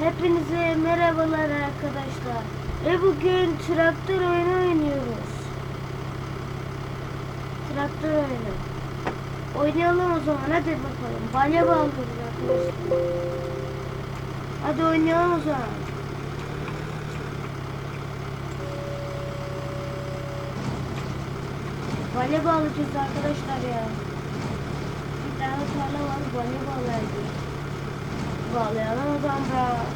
Hepinize merhabalar arkadaşlar. Ve bugün traktör oyunu oynuyoruz. Traktör oyunu. Oynayalım o zaman hadi bakalım. Balya bağlıyoruz arkadaşlar. Hadi oynayalım o zaman. Balya bağlayacağız arkadaşlar ya. Bir tane tarla var balya bağlayacağız. Bağlayalım o zaman be. Evet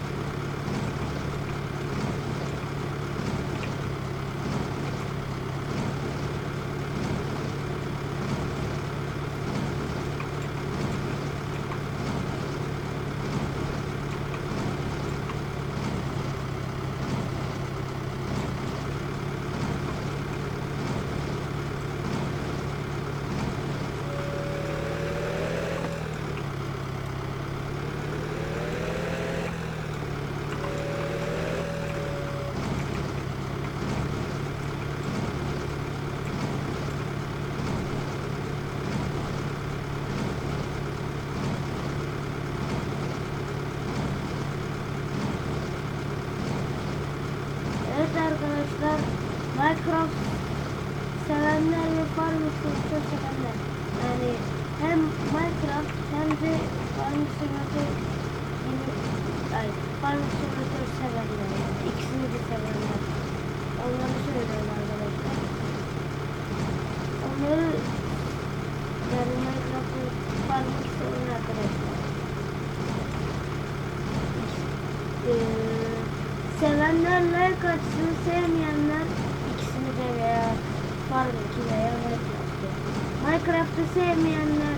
arkadaşlar. Minecraft sevenler ve Simulator sevenler. Yani hem Minecraft hem de Farming Simulator ay Farming Simulator sevenler. Yani ikisini de sevenler onları söylüyorum arkadaşlar onları yani Minecraft ve Farming seven arkadaşlar Eee, sevenler like atsın, sevmeyenler ikisini de veya Farming'i veya Minecraft'ı. Minecraft'ı sevmeyenler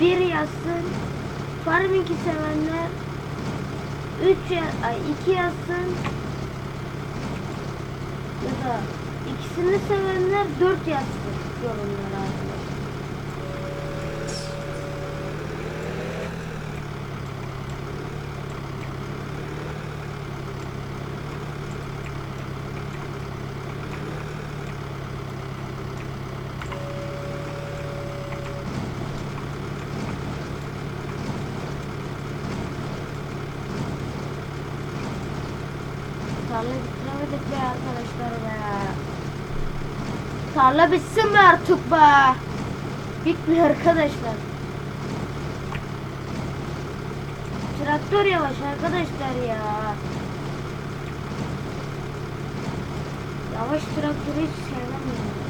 bir yazsın, Farming'i sevenler 3 ya ay 2 yazsın ya da ikisini sevenler 4 yazsın yorumlara arkadaşlar. Tarla bitiremedik be arkadaşlar be. Tarla bitsin be artık be. Bitmiyor arkadaşlar. Traktör yavaş arkadaşlar ya. Yavaş traktörü hiç sevmem ya.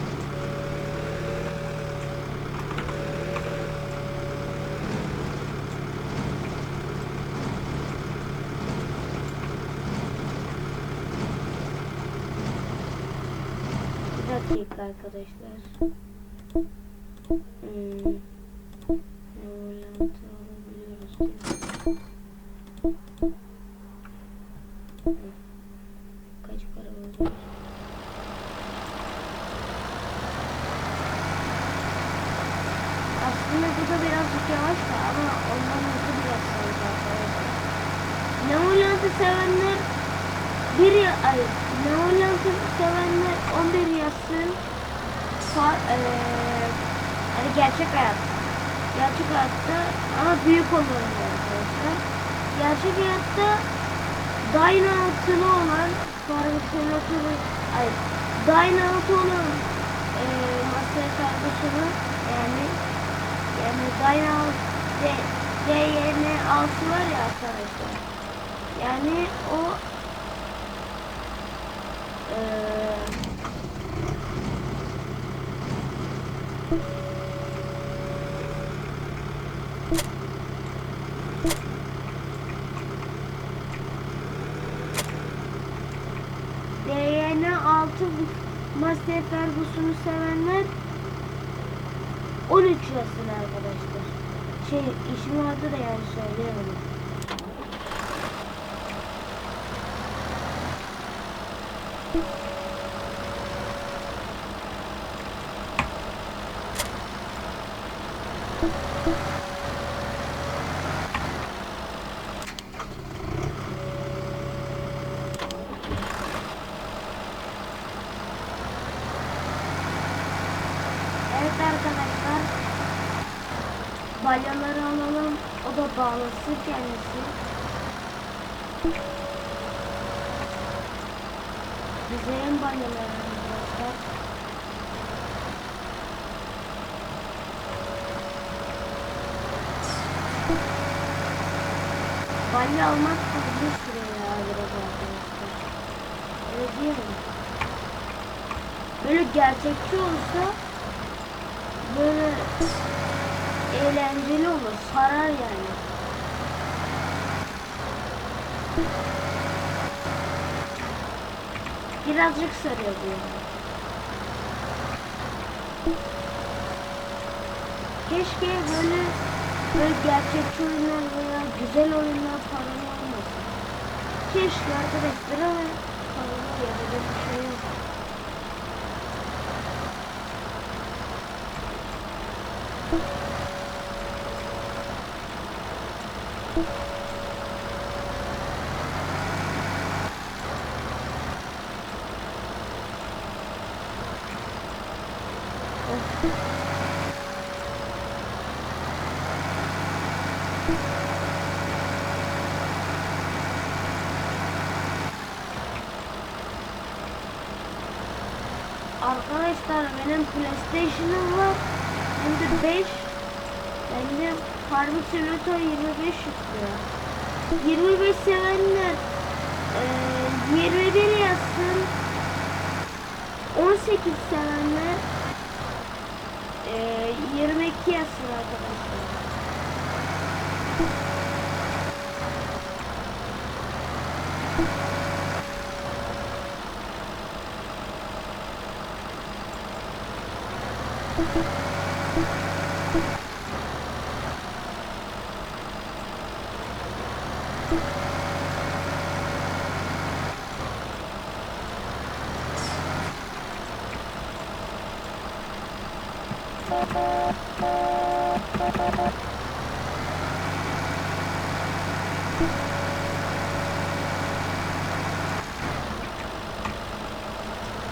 Bir dakika arkadaşlar. Hmm. Hı. Kaç para var? Aslında bu da birazcık ama ondan hızlı biraz sanki arkadaşlar. Ne Rollantı sevenler bir ya ay ne Rollantı sevenler 11 yazsın. Fa, eee, hani gerçek hayat. Gerçek hayatta ama büyük olanı arkadaşlar. Gerçek hayatta Dyna altını olan Farming Simulator'ı ay Dyna altı olan eee Master kardeşimi yani yani Dyna altı DYN altı var ya arkadaşlar. Yani o DYN 6 Master Ferguson'u sevenler 13 yazsın arkadaşlar. Şey işim vardı da yani söyleyemedim. Evet arkadaşlar. Balyaları alalım. O da bağlasın kendisi. Bize en banyalar arkadaşlar. Almak da bir süre ya biraz arkadaşlar. Öyle mi? Böyle gerçekçi olsa böyle eğlenceli olur, sarar yani. Birazcık sarıyor bu yani. Keşke böyle böyle gerçekçi oyunlar veya güzel oyunlar falan olmasın. Keşke arkadaşlar ama paralı yapacak bir şey yok. Arkadaşlar benim PlayStation'ım var. Hem de 5. Hem de Farming Simulator 25 yüklüyor. 25 sevenler eee 21 yazsın. 18 sevenler eee 22 yazsın arkadaşlar.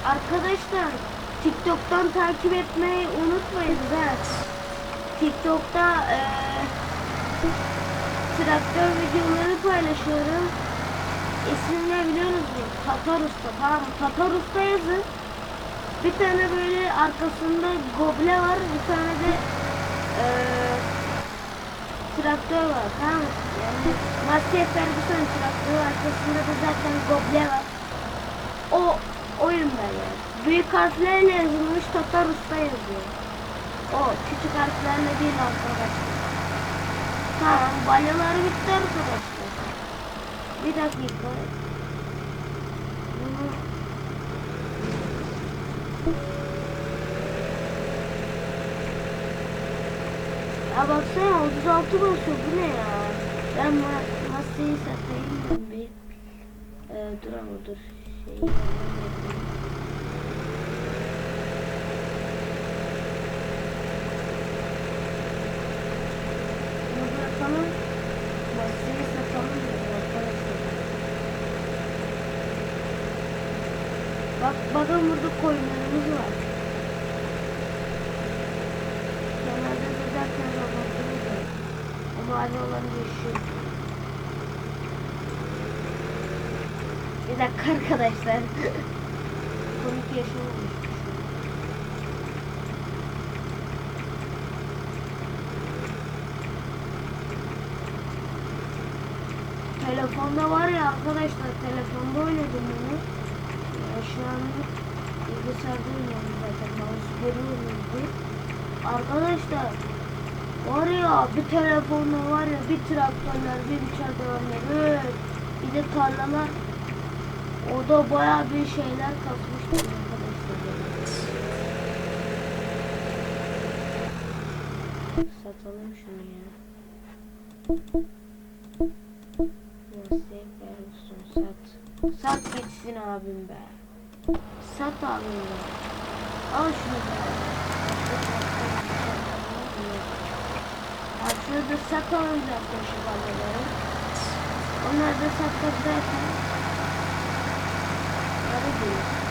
Arkadaşlar TikTok'tan takip etmeyi unutmayın ha. TikTok'ta eee traktör videoları paylaşıyorum. İsmini ne biliyor musunuz? Tatar Usta tamam? Tatar Usta yazın. Bir tane böyle arkasında goble var. Bir tane de eee traktör var tamam mı? Yani Massey Ferguson traktörü arkasında da zaten goble var. O oyunda yani. Büyük harflerle yazılmış Tatar Usta yazıyor. O küçük harflerle değil arkadaşlar. Tamam balyalar bitti arkadaşlar. Bir dakika. Bunu Ya baksana 36 basıyor bu ne ya? Ben ma masayı satayım ben bir. Ee, dur ama dur. Şey. Bak bakın burada koyunlarımız var. Kenarda da zaten robotlarımız var. Ama hala olan yaşıyor. Dakika arkadaşlar. Komik yaşamamış. Telefonda var ya arkadaşlar telefonda oynadım bunu. Ya şu an bilgisayarda oynuyorum zaten. Mouse görüyorum. Arkadaşlar var ya bir telefonda var ya bir traktörler bir çadırlar evet. bir de tarlalar o da baya bir şeyler kasmıştı arkadaşlar. Satalım şunu ya. Sat. Sat gitsin abim be. Sat abim be. Al şunu be. Şurada satalım zaten şu balyaları. Onlar da zaten. Arı değil.